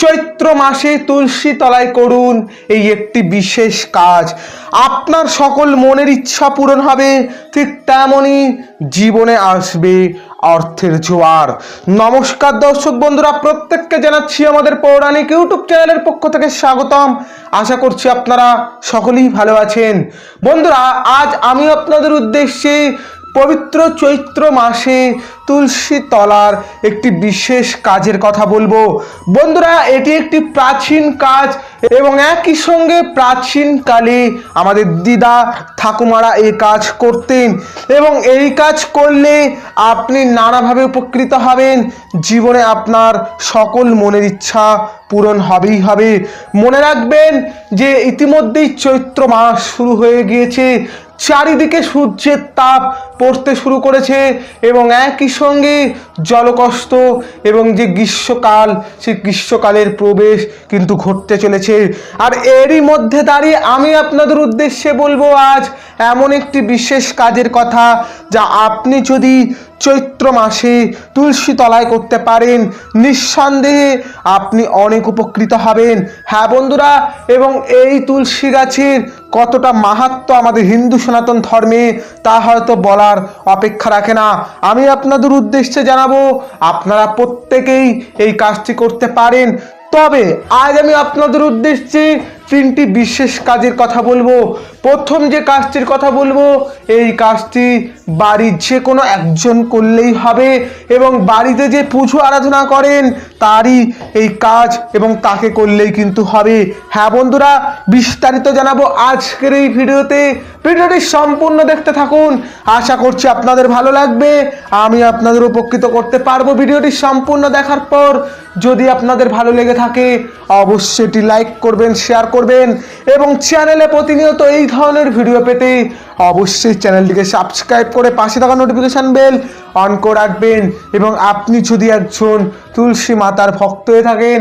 চৈত্র মাসে তুলসী তলায় করুন এই একটি বিশেষ কাজ। আপনার সকল মনের ইচ্ছা পূরণ হবে, ঠিক তেমনই জীবনে আসবে অর্থের জোয়ার। নমস্কার দর্শক বন্ধুরা, প্রত্যেককে জানাচ্ছি আমাদের পৌরাণিক ইউটিউব চ্যানেলের পক্ষ থেকে স্বাগতম। আশা করছি আপনারা সকলেই ভালো আছেন। বন্ধুরা, আজ আমি আপনাদের উদ্দেশ্যে পবিত্র চৈত্র মাসে তুলসী তলার একটি বিশেষ কাজের কথা বলব। বন্ধুরা, এটি একটি প্রাচীন কাজ এবং একই সঙ্গে প্রাচীনকালে আমাদের দিদা ঠাকুমারা এই কাজ করতেন এবং এই কাজ করলে আপনি নানাভাবে উপকৃত হবেন। জীবনে আপনার সকল মনের ইচ্ছা পূরণ হবেই হবে। মনে রাখবেন যে ইতিমধ্যেই চৈত্র মাস শুরু হয়ে গিয়েছে। চারিদিকে সূর্যের তাপ পড়তে শুরু করেছে এবং একই সঙ্গে জলকষ্ট এবং যে গ্রীষ্মকাল, সেই গ্রীষ্মকালের প্রবেশ কিন্তু ঘটতে চলেছে। আর এরই মধ্যে দাঁড়িয়ে আমি আপনাদের উদ্দেশ্যে বলব আজ এমন একটি বিশেষ কাজের কথা যা আপনি যদি চৈত্র মাসে তুলসী তলায় করতে পারেন। নিঃসন্দেহে আপনি অনেক উপকৃত হবেন। হ্যাঁ বন্ধুরা, এবং এই তুলসী গাছের কতটা মাহাত্ম আমাদের হিন্দু সনাতন ধর্মে, তা হয়তো বলার অপেক্ষা রাখে না। আমি আপনাদের উদ্দেশ্যে জানাব, আপনারা প্রত্যেকেই এই কাজটি করতে পারেন। তবে আজ আমি আপনাদের উদ্দেশ্যে তিনটি বিশেষ কাজের কথা বলব। প্রথম যে কাজটির কথা বলব, এই কাজটি বাড়ির যে কোনো একজন করলেই হবে এবং বাড়িতে যে পুজো আরাধনা করেন, তারই এই কাজ এবং তাকে করলেই কিন্তু হবে। হ্যাঁ বন্ধুরা, বিস্তারিত জানাব আজকের এই ভিডিওতে। ভিডিওটি সম্পূর্ণ দেখতে থাকুন। আশা করছি আপনাদের ভালো লাগবে। আমি আপনাদের উপকৃত করতে পারব ভিডিওটি সম্পূর্ণ দেখার পর। যদি আপনাদের ভালো লেগে থাকে, অবশ্যই এটি লাইক করবেন, শেয়ার করবেন। এবং চ্যানেলে প্রতিনিয়ত এই ধরনের ভিডিও পেতে অবশ্যই চ্যানেলটিকে সাবস্ক্রাইব করে পাশে থাকা নোটিফিকেশান বেল অন করে রাখবেন এবং আপনি যদি একজন তুলসী মাতার ভক্ত হয়ে থাকেন